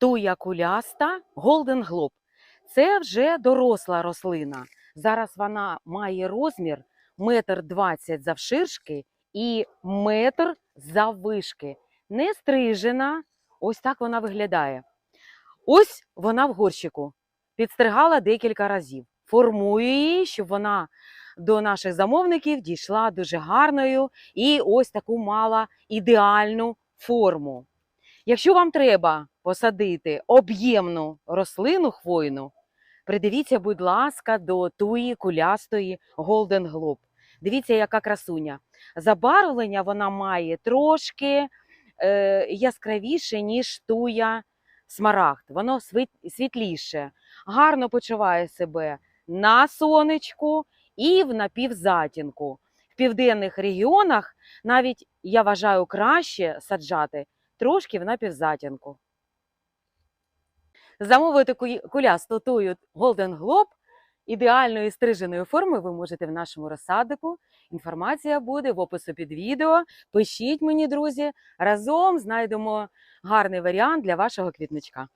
туя куляста Golden Globe. Це вже доросла рослина. Зараз вона має розмір метр двадцять завширшки і метр заввишки. Не стрижена. Ось так вона виглядає. Ось вона в горщику. Підстригала декілька разів. Формую її, щоб вона до наших замовників дійшла дуже гарною і ось таку мала ідеальну форму. Якщо вам треба посадити об'ємну рослину хвойну, придивіться, будь ласка, до туї кулястої Golden Globe. Дивіться, яка красуня. Забарвлення вона має трошки е, яскравіше, ніж туя смарагд. Воно світ- світліше, гарно почуває себе на сонечку і в напівзатінку. В південних регіонах навіть я вважаю краще саджати трошки в напівзатінку. Замовити куля кулясту тую Golden Globe ідеальної стриженої форми ви можете в нашому розсаднику. Інформація буде в опису під відео. Пишіть мені, друзі, разом знайдемо гарний варіант для вашого квітничка.